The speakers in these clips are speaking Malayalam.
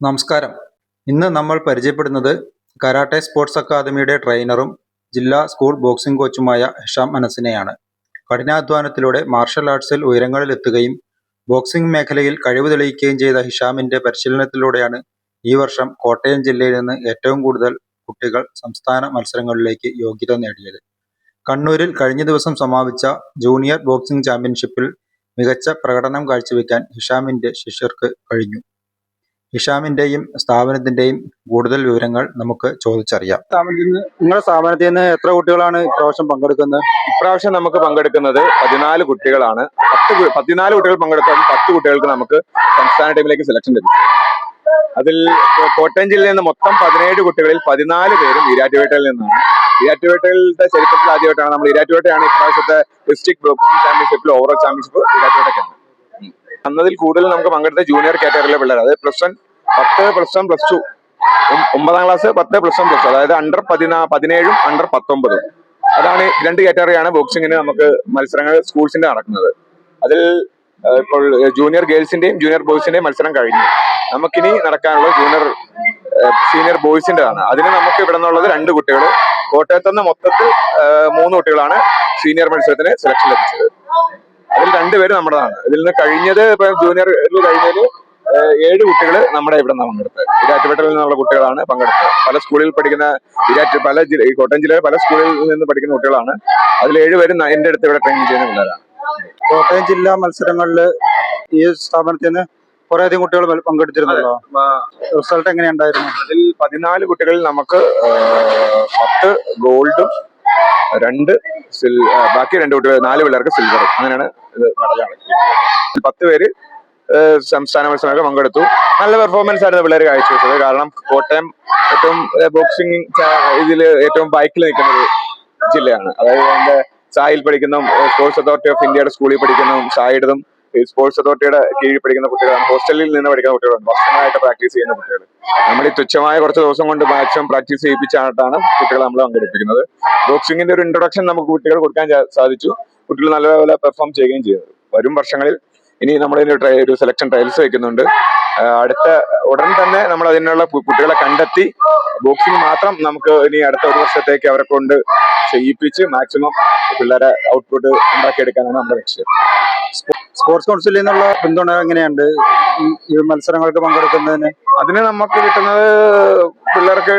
നമസ്കാരം. ഇന്ന് നമ്മൾ പരിചയപ്പെടുന്നത് കരാട്ടെ സ്പോർട്സ് അക്കാദമിയുടെ ട്രെയിനറും ജില്ലാ സ്കൂൾ ബോക്സിംഗ് കോച്ചുമായ ഹിഷാം അനസിനെയാണ്. കഠിനാധ്വാനത്തിലൂടെ മാർഷൽ ആർട്സിൽ ഉയരങ്ങളിലെത്തുകയും ബോക്സിംഗ് മേഖലയിൽ കഴിവ് തെളിയിക്കുകയും ചെയ്ത ഹിഷാമിന്റെ പരിശീലനത്തിലൂടെയാണ് ഈ വർഷം കോട്ടയം ജില്ലയിൽ നിന്ന് ഏറ്റവും കൂടുതൽ കുട്ടികൾ സംസ്ഥാന മത്സരങ്ങളിലേക്ക് യോഗ്യത നേടിയത്. കണ്ണൂരിൽ കഴിഞ്ഞ ദിവസം സമാപിച്ച ജൂനിയർ ബോക്സിംഗ് ചാമ്പ്യൻഷിപ്പിൽ മികച്ച പ്രകടനം കാഴ്ചവെക്കാൻ ഹിഷാമിന്റെ ശിഷ്യർക്ക് കഴിഞ്ഞു. ഹിഷാമിന്റെയും സ്ഥാപനത്തിന്റെയും കൂടുതൽ വിവരങ്ങൾ നമുക്ക് ചോദിച്ചറിയാം. നിങ്ങളുടെ സ്ഥാപനത്തിൽ നിന്ന് എത്ര കുട്ടികളാണ് ഇപ്രാവശ്യം പങ്കെടുക്കുന്നത്? ഇപ്രാവശ്യം നമുക്ക് പങ്കെടുക്കുന്നത് പതിനാല് കുട്ടികളാണ്. പത്ത് പതിനാല് കുട്ടികൾ പങ്കെടുക്കാൻ പത്ത് കുട്ടികൾക്ക് നമുക്ക് സംസ്ഥാന ടീമിലേക്ക് സെലക്ഷൻ ലഭിച്ചു അതിൽ കോട്ടയം ജില്ലയിൽ നിന്ന് മൊത്തം പതിനേഴ് കുട്ടികളിൽ പതിനാല് പേരും ഈരാറ്റുപേട്ടയിൽ നിന്നാണ്. ഈരാറ്റുപേട്ടയിലത്തെ ചരിത്രത്തിൽ ആദ്യമായിട്ടാണ് നമ്മൾ ഈരാറ്റുപേട്ടയാണ് ഇപ്രാവശ്യത്തെ ഡിസ്ട്രിക്ട് ബോക്സിംഗ് ചാമ്പ്യൻഷിപ്പിൽ ഓവറോൾ ചാമ്പ്യൻഷിപ്പ് ഈരാറ്റുപേട്ടയ്ക്കാണ് ഉം. വന്നതിൽ കൂടുതൽ നമുക്ക് പങ്കെടുത്ത ജൂനിയർ കാറ്റഗറിയിലെ പിള്ളേർ അതായത് പ്ലസ് വൺ പത്ത് പ്ലസ് വൺ പ്ലസ് ടു ഒമ്പതാം ക്ലാസ് പത്ത് പ്ലസ് വൺ പ്ലസ് ടു അതായത് അണ്ടർ പതിനാ പതിനേഴും അണ്ടർ പത്തൊമ്പതും. അതാണ് രണ്ട് കാറ്റഗറിയാണ് ബോക്സിങ്ങിന് നമുക്ക് മത്സരങ്ങൾ സ്കൂൾസിന്റെ നടക്കുന്നത്. അതിൽ ഇപ്പോൾ ജൂനിയർ ഗേൾസിന്റെയും ജൂനിയർ ബോയ്സിന്റെയും മത്സരം കഴിഞ്ഞു. നമുക്കിനി നടക്കാനുള്ള ജൂനിയർ സീനിയർ ബോയ്സിന്റെതാണ് അതിന് നമുക്ക് ഇവിടെ നിന്നുള്ളത് രണ്ട് കുട്ടികൾ കോട്ടയത്തുനിന്ന് മൊത്തത്തിൽ മൂന്ന് കുട്ടികളാണ് സീനിയർ മത്സരത്തിന് സെലക്ഷൻ ലഭിച്ചത്. അതിൽ രണ്ടുപേര് നമ്മുടെതാണ്. ഇതിൽ നിന്ന് കഴിഞ്ഞത് ഇപ്പൊ ജൂനിയർ കഴിഞ്ഞതിൽ ഏഴ് കുട്ടികൾ നമ്മുടെ ഇവിടെ നിന്നാണ് പങ്കെടുത്തത്. ഇരാറ്റുപേട്ടയിൽ നിന്നുള്ള കുട്ടികളാണ് പങ്കെടുത്തത്. പല സ്കൂളിൽ പഠിക്കുന്ന ഇരാറ്റ് പല ജില്ല ഈ കോട്ടയം ജില്ലയിലെ പല സ്കൂളിൽ നിന്ന് പഠിക്കുന്ന കുട്ടികളാണ്. അതിൽ ഏഴുപേരും എന്റെ അടുത്ത് ഇവിടെ ട്രെയിനിങ് ചെയ്യുന്ന പിള്ളേരാണ്. കോട്ടയം ജില്ലാ മത്സരങ്ങളിൽ ഈ സ്ഥാപനത്തിൽ നിന്ന് കുറെ അധികം കുട്ടികൾ പങ്കെടുത്തിരുന്നല്ലോ? റിസൾട്ട് എങ്ങനെയുണ്ടായിരുന്നു? അതിൽ പതിനാല് കുട്ടികളിൽ നമുക്ക് പത്ത് ഗോൾഡും രണ്ട് സിൽ ബാക്കി രണ്ട് കുട്ടികൾ നാല് പിള്ളേർക്ക് സിൽവർ അങ്ങനെയാണ് ഇത് നടക്കുന്നത് പത്ത് പേര് സംസ്ഥാന മത്സരമൊക്കെ പങ്കെടുത്തു. നല്ല പെർഫോമൻസ് ആയിരുന്നു പിള്ളേർ കാഴ്ചവെച്ചത്. കാരണം കോട്ടയം ഏറ്റവും ബോക്സിംഗ് ഇതിൽ ഏറ്റവും ബൈക്കിൽ നിൽക്കുന്ന ഒരു ജില്ലയാണ്. അതായത് എന്റെ സായിൽ പഠിക്കുന്ന സ്പോർട്സ് അതോറിറ്റി ഓഫ് ഇന്ത്യയുടെ സ്കൂളിൽ പഠിക്കുന്നതും സായിഡതും ഈ സ്പോർട്സ് അതോറിറ്റിയുടെ കീഴിൽ പഠിക്കുന്ന കുട്ടികളാണ്. ഹോസ്റ്റലിൽ നിന്ന് പഠിക്കുന്ന കുട്ടികളുണ്ട് വർഷങ്ങളായിട്ട് പ്രാക്ടീസ് ചെയ്യുന്ന കുട്ടികൾ നമ്മൾ ഈ തുച്ഛമായ കുറച്ച് ദിവസം കൊണ്ട് മാക്സിമം പ്രാക്ടീസ് ചെയ്യിപ്പിച്ചാണ് കുട്ടികളെ നമ്മൾ പങ്കെടുപ്പിക്കുന്നത്. ബോക്സിംഗിന്റെ ഒരു ഇൻട്രൊഡക്ഷൻ നമുക്ക് കുട്ടികൾ കൊടുക്കാൻ സാധിച്ചു. കുട്ടികൾ നല്ലപോലെ പെർഫോം ചെയ്യുകയും ചെയ്തു. വരും വർഷങ്ങളിൽ ഇനി നമ്മൾ ഇതിന് ഒരു സെലക്ഷൻ ട്രയൽസ് വെക്കുന്നുണ്ട്. അടുത്ത ഉടൻ തന്നെ നമ്മൾ അതിനുള്ള കുട്ടികളെ കണ്ടെത്തി ബോക്സിംഗ് മാത്രം നമുക്ക് ഇനി അടുത്ത ഒരു വർഷത്തേക്ക് അവരെ കൊണ്ട് ചെയ്യിപ്പിച്ച് മാക്സിമം പിള്ളേരെ ഔട്ട്പുട്ട് ഉണ്ടാക്കിയെടുക്കാനാണ് നമ്മുടെ ലക്ഷ്യം. സ്പോർട്സ് കൗൺസിലിൽ നിന്നുള്ള പിന്തുണ എങ്ങനെയുണ്ട്? ഈ- മത്സരങ്ങൾക്ക് പങ്കെടുക്കുന്നതിന്? അതിന് നമുക്ക് കിട്ടുന്നത് പിള്ളേർക്ക്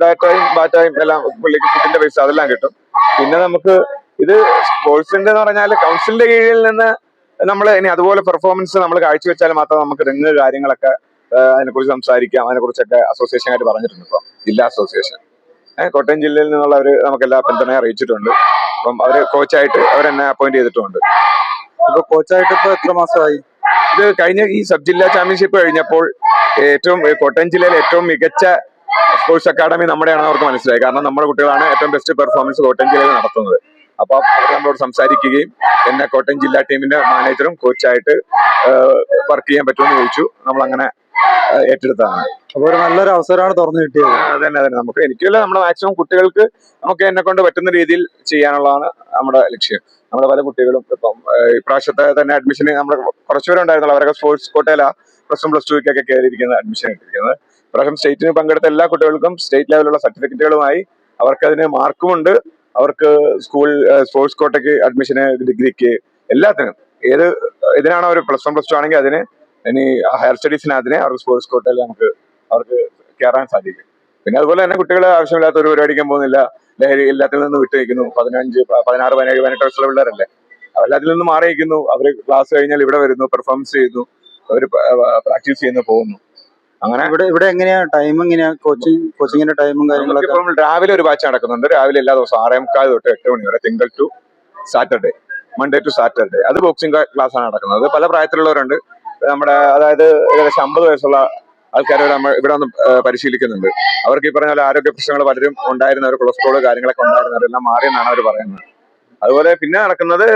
ഡാറ്റയും ബാറ്റായും എല്ലാം പുള്ളിക്ക് ഫുഡിന്റെ പൈസ അതെല്ലാം കിട്ടും. പിന്നെ നമുക്ക് ഇത് സ്പോർട്സിന്റെ എന്ന് പറഞ്ഞാൽ കൗൺസിലിന്റെ കീഴിൽ നിന്ന് നമ്മൾ ഇനി അതുപോലെ പെർഫോമൻസ് നമ്മൾ കാഴ്ചവെച്ചാൽ മാത്രം നമുക്ക് റിങ് കാര്യങ്ങളൊക്കെ അതിനെക്കുറിച്ച് സംസാരിക്കാം. അതിനെക്കുറിച്ചൊക്കെ അസോസിയേഷനായിട്ട് പറഞ്ഞിട്ടുണ്ട് ഇപ്പം. ജില്ലാ അസോസിയേഷൻ കോട്ടയം ജില്ലയിൽ നിന്നുള്ളവർ നമുക്ക് എല്ലാ പിന്തുണയും അറിയിച്ചിട്ടുണ്ട്. അപ്പം അവർ കോച്ചായിട്ട് അവരെന്നെ അപ്പോയിന്റ് ചെയ്തിട്ടുണ്ട്. അപ്പോൾ കോച്ചായിട്ട് ഇപ്പൊ എത്ര മാസമായി? ഇത് കഴിഞ്ഞ ഈ സബ് ജില്ലാ ചാമ്പ്യൻഷിപ്പ് കഴിഞ്ഞപ്പോൾ ഏറ്റവും കോട്ടയം ജില്ലയിലെ ഏറ്റവും മികച്ച സ്പോർട്സ് അക്കാഡമി നമ്മുടെയാണെന്ന് അവർക്ക് മനസ്സിലായി. കാരണം നമ്മുടെ കുട്ടികളാണ് ഏറ്റവും ബെസ്റ്റ് പെർഫോമൻസ് കോട്ടയം ജില്ലയിൽ നടത്തുന്നത്. അപ്പൊ അവർ നമ്മളോട് സംസാരിക്കുകയും എന്നെ കോട്ടയം ജില്ലാ ടീമിന്റെ മാനേജറും കോച്ചായിട്ട് വർക്ക് ചെയ്യാൻ പറ്റുമെന്ന് ചോദിച്ചു. നമ്മൾ അങ്ങനെ ഏറ്റെടുത്തതാണ്. അപ്പൊ ഒരു നല്ലൊരു അവസരമാണ് തുറന്നു കിട്ടിയത്. അതന്നെ അതന്നെ. നമുക്ക് എനിക്കല്ല നമ്മുടെ മാക്സിമം കുട്ടികൾക്ക് നമുക്ക് എന്നെ കൊണ്ട് പറ്റുന്ന രീതിയിൽ ചെയ്യാനുള്ളതാണ് നമ്മുടെ ലക്ഷ്യം. നമ്മുടെ പല കുട്ടികളും ഇപ്പം ഇപ്രാവശ്യത്തെ തന്നെ അഡ്മിഷന് നമ്മുടെ കുറച്ചുപേരുണ്ടായിരുന്നല്ലോ അവരൊക്കെ സ്പോർട്സ് കോട്ടയില പ്ലസ് വൺ പ്ലസ് ടുക്കൊക്കെ കയറിയിരിക്കുന്നത് അഡ്മിഷൻ എടുത്തിരിക്കുന്നത്. ഇപ്രാവശ്യം സ്റ്റേറ്റിന് പങ്കെടുത്ത എല്ലാ കുട്ടികൾക്കും സ്റ്റേറ്റ് ലെവലുള്ള സർട്ടിഫിക്കറ്റുകളുമായി അവർക്ക് അതിന് മാർക്കുമുണ്ട് അവർക്ക് സ്കൂൾ സ്പോർട്സ് കോട്ടയ്ക്ക് അഡ്മിഷന് ഡിഗ്രിക്ക് എല്ലാത്തിനും. ഏത് ഇതിനാണ് അവർ പ്ലസ് വൺ പ്ലസ് ടു ആണെങ്കിൽ അതിന് ഇനി ഹയർ സ്റ്റഡീസിന് അതിന് അവർക്ക് സ്പോർട്സ് കോട്ടയിൽ നമുക്ക് അവർക്ക് കയറാൻ സാധിക്കും. പിന്നെ അതുപോലെ തന്നെ കുട്ടികളെ ആവശ്യമില്ലാത്ത ഒരു പരിപാടിക്കാൻ പോകുന്നില്ല. ലഹരി എല്ലാത്തിൽ നിന്ന് വിട്ടു നിൽക്കുന്നു പതിനഞ്ച് പതിനാറ് പതിനേഴ് പതിനെട്ട് വയസ്സുള്ള പിള്ളേരല്ലേ. അവരെല്ലാത്തിൽ നിന്ന് മാറി നിൽക്കുന്നു അവർ ക്ലാസ് കഴിഞ്ഞാൽ ഇവിടെ വരുന്നു പെർഫോമൻസ് ചെയ്യുന്നു. അവർ പ്രാക്ടീസ് ചെയ്യുന്നു പോകുന്നു. അങ്ങനെ ഇവിടെ ഇവിടെ എങ്ങനെയാ? ടൈം എങ്ങനെയാ? കോച്ചിങ് കോച്ചിങ്ങിന്റെ ടൈമും കാര്യങ്ങളൊക്കെ? ഇപ്പം രാവിലെ ഒരു ബാച്ച് നടക്കുന്നുണ്ട്. രാവിലെ എല്ലാ ദിവസവും ആറേ മുക്കാൽ തൊട്ട് എട്ട് മണി വരെ തിങ്കൾ to Saturday Monday to Saturday അത് ബോക്സിംഗ് ക്ലാസ് ആണ് നടക്കുന്നത്. പല പ്രായത്തിലുള്ളവരുണ്ട്. നമ്മുടെ അതായത് ഏകദേശം അമ്പത് വയസ്സുള്ള ആൾക്കാർ നമ്മൾ ഇവിടെ വന്ന് പരിശീലിക്കുന്നുണ്ട്. അവർക്ക് ഈ പറഞ്ഞ പോലെ ആരോഗ്യ പ്രശ്നങ്ങൾ പലരും ഉണ്ടായിരുന്നവർ കൊളസ്ട്രോൾ കാര്യങ്ങളൊക്കെ ഉണ്ടായിരുന്നവരെല്ലാം മാറിയെന്നാണ് അവർ പറയുന്നത്. അതുപോലെ പിന്നെ നടക്കുന്നത്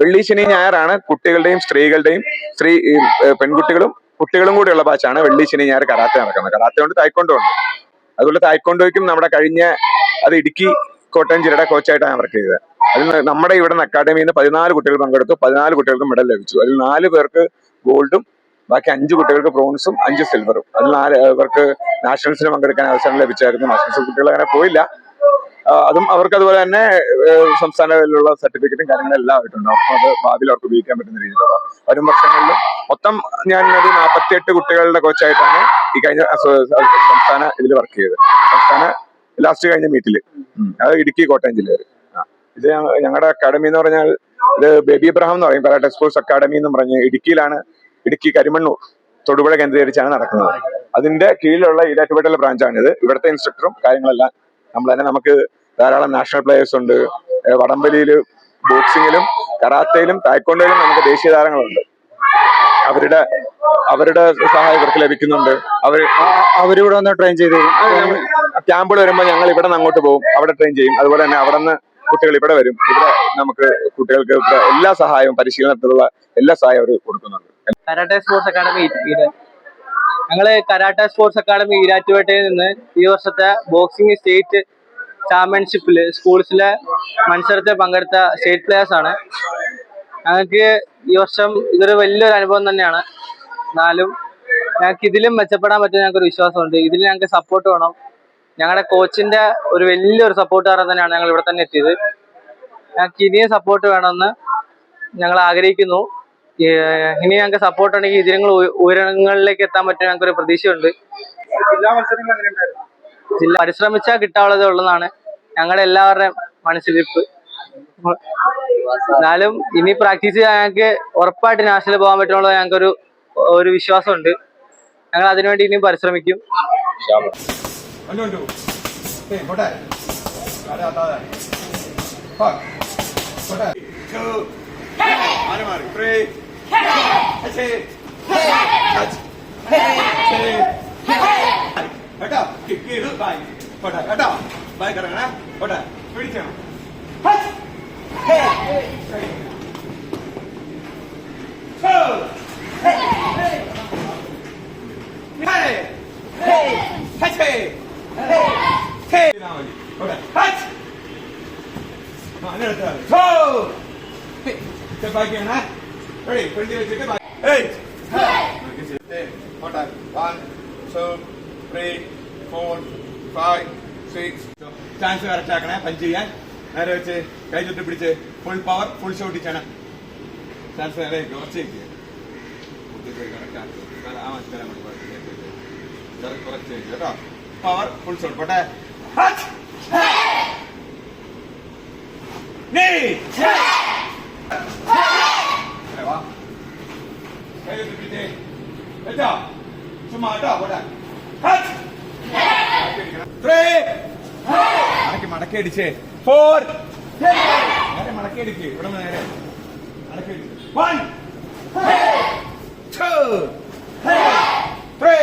വെള്ളി ശനി ഞായറാണ് കുട്ടികളുടെയും സ്ത്രീകളുടെയും സ്ത്രീ പെൺകുട്ടികളും കുട്ടികളും കൂടിയുള്ള ബാച്ചാണ്. വെള്ളി ശനി ഞാൻ കരാത്തെ നടക്കുന്നത്. കരാത്തെ കൊണ്ട് തായ്ക്കൊണ്ടോ ഉണ്ട് അതുപോലെ തായ്ക്കൊണ്ടോയ്ക്കും നമ്മുടെ കഴിഞ്ഞ അത് ഇടുക്കി കോട്ടയം ജില്ലയുടെ കോച്ചായിട്ടാണ് വർക്ക് ചെയ്തത്. അതിൽ നമ്മുടെ ഇവിടെ നിന്ന് അക്കാഡമിയിൽ നിന്ന് പതിനാല് കുട്ടികൾ പങ്കെടുത്തു. പതിനാല് കുട്ടികൾക്ക് മെഡൽ ലഭിച്ചു. അതിൽ നാല് പേർക്ക് ഗോൾഡും ബാക്കി അഞ്ച് കുട്ടികൾക്ക് ബ്രോൺസും അഞ്ച് സിൽവറും. അതിൽ നാല് പേർക്ക് നാഷണൽസിന് പങ്കെടുക്കാൻ അവസരം ലഭിച്ചായിരുന്നു. നാഷണൽസ് കുട്ടികൾ അങ്ങനെ പോയില്ല. അതും അവർക്ക് അതുപോലെ തന്നെ സംസ്ഥാന ലെവലിലുള്ള സർട്ടിഫിക്കറ്റും കാര്യങ്ങളും എല്ലാം ആയിട്ടുണ്ട്. അപ്പോൾ അത് ഭാവിയിൽ അവർക്ക് ഉപയോഗിക്കാൻ പറ്റുന്ന രീതിയിലുള്ള വരും വർഷങ്ങളിൽ മൊത്തം ഞാൻ ഒരു നാൽപ്പത്തിയെട്ട് കുട്ടികളുടെ കോച്ചായിട്ടാണ് ഈ കഴിഞ്ഞ സംസ്ഥാന ഇതിൽ വർക്ക് ചെയ്തത്. സംസ്ഥാന ലാസ്റ്റ് കഴിഞ്ഞ മീറ്റിൽ അത് ഇടുക്കി കോട്ടയം ജില്ലയിൽ. ഇത് ഞങ്ങളുടെ അക്കാഡമി എന്ന് പറഞ്ഞാൽ ഇത് ബേബി അബ്രഹാം എന്ന് പറയും. കരാട്ടെ സ്പോർട്സ് അക്കാഡമി എന്ന് പറഞ്ഞ് ഇടുക്കിയിലാണ് ഇടുക്കി കരിമണ്ണൂർ തൊടുപുഴ കേന്ദ്രീകരിച്ചാണ് നടക്കുന്നത്. അതിന്റെ കീഴിലുള്ള ഈരാറ്റുപേട്ടയിലെ ബ്രാഞ്ചാണിത് ഇവിടുത്തെ ഇൻസ്ട്രക്ടറും കാര്യങ്ങളെല്ലാം നമ്മൾ തന്നെ നമുക്ക് ധാരാളം നാഷണൽ പ്ലേയേഴ്സ് ഉണ്ട്. വടംവലിയിൽ വടംവലിയിൽ ബോക്സിങ്ങിലും കറാത്തയിലും തായ്ക്കൊണ്ടയിലും നമുക്ക് ദേശീയ താരങ്ങളുണ്ട്. അവരുടെ അവരുടെ സഹായം ഇവർക്ക് ലഭിക്കുന്നുണ്ട്. അവർ അവരിവിടെ വന്ന് ട്രെയിൻ ചെയ്ത് ക്യാമ്പിൽ ക്യാമ്പുകൾ വരുമ്പോൾ ഞങ്ങൾ ഇവിടെ നിന്ന് അങ്ങോട്ട് പോകും. അവിടെ ട്രെയിൻ ചെയ്യും. അതുപോലെ തന്നെ അവിടെ നിന്ന് കുട്ടികൾ ഇവിടെ വരും. ഇവിടെ നമുക്ക് കുട്ടികൾക്ക് എല്ലാ സഹായവും പരിശീലനത്തിലുള്ള എല്ലാ സഹായവും അവർ കൊടുക്കുന്നുണ്ട്. കരാട്ടെ സ്പോർട്സ് അക്കാദമി ഞങ്ങൾ കരാട്ട സ്പോർട്സ് അക്കാദമി ഈരാറ്റുപേട്ടയിൽ നിന്ന് ഈ വർഷത്തെ ബോക്സിംഗ് സ്റ്റേറ്റ് ചാമ്പ്യൻഷിപ്പിൽ സ്കൂൾസിലെ മത്സരത്തിൽ പങ്കെടുത്ത സ്റ്റേറ്റ് പ്ലേയേഴ്സ് ആണ്. ഞങ്ങൾക്ക് ഈ വർഷം ഇതൊരു വലിയൊരു അനുഭവം തന്നെയാണ്. എന്നാലും ഞങ്ങൾക്ക് ഇതിലും മെച്ചപ്പെടാൻ പറ്റും ഞങ്ങൾക്ക് വിശ്വാസമുണ്ട്. ഇതിൽ ഞങ്ങൾക്ക് സപ്പോർട്ട് വേണം. ഞങ്ങളുടെ കോച്ചിന്റെ ഒരു വലിയൊരു സപ്പോർട്ട് കാരണം തന്നെയാണ് ഞങ്ങൾ ഇവിടെ തന്നെ എത്തിയത്. ഞങ്ങൾക്ക് ഇനിയും സപ്പോർട്ട് വേണമെന്ന് ഞങ്ങൾ ആഗ്രഹിക്കുന്നു. ഇനി ഞങ്ങൾക്ക് സപ്പോർട്ട് ഉണ്ടെങ്കിൽ ഇതിനങ്ങൾ ഉയരങ്ങളിലേക്ക് എത്താൻ പറ്റും ഞങ്ങൾക്ക് ഒരു പ്രതീക്ഷയുണ്ട്. ജില്ലാ പരിശ്രമിച്ചാൽ കിട്ടാവുള്ളത് ഉള്ളതാണ്. ഞങ്ങളുടെ എല്ലാവരുടെയും മനസ്സിലിരിപ്പ്. എന്നാലും ഇനി പ്രാക്ടീസ് ചെയ്താൽ ഞങ്ങൾക്ക് ഉറപ്പായിട്ട് നാഷണലിൽ പോകാൻ പറ്റുമെന്നുള്ള ഞങ്ങൾക്കൊരു ഒരു വിശ്വാസമുണ്ട്. ഞങ്ങൾ അതിനുവേണ്ടി ഇനിയും പരിശ്രമിക്കും. Mari, Mari. Three. That's it. That's it. ಹಟ ಕಿಕ್ಕಿಡು ಬಾಯಿ ಪಟ ಹಟ ಬಾಯಿ ಕರಗಣ ಪಟ ಹಿಡಿತೇಣ ಹೇ ಹೇ ಹೇ ചാൻസ് കറക്റ്റ് ആക്കണേ പഞ്ച് ചെയ്യാൻ നേരെ വെച്ച് കൈ ചുറ്റി പിടിച്ച് ഫുൾ പവർ ഫുൾ ഷോട്ട് ചെയ്യണം ചാൻസ് നേരെ കുറച്ച് കുറച്ച് കേട്ടോ പവർ ഫുൾ ഷോട്ട് പോട്ടെ നീ വെച്ചോ ചുമ്മാ കേട്ടോ പോട്ടെ. ത്രീ മടക്കി മടക്കി അടിച്ചേ? ഫോർ നേരെ മടക്കി അടിക്ക് ഇവിടെ നേരെ. മടക്കി അടിക്ക്. വൺ ടു ത്രീ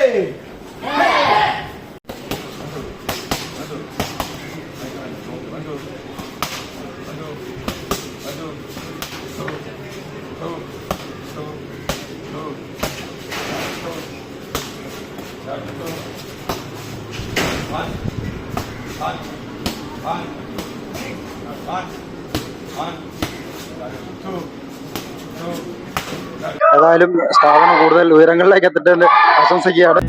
ഏതായാലും സ്ഥാപനം കൂടുതൽ ഉയരങ്ങളിലേക്ക് എത്തിട്ടുണ്ട് ആശംസിക്കുകയാണ്.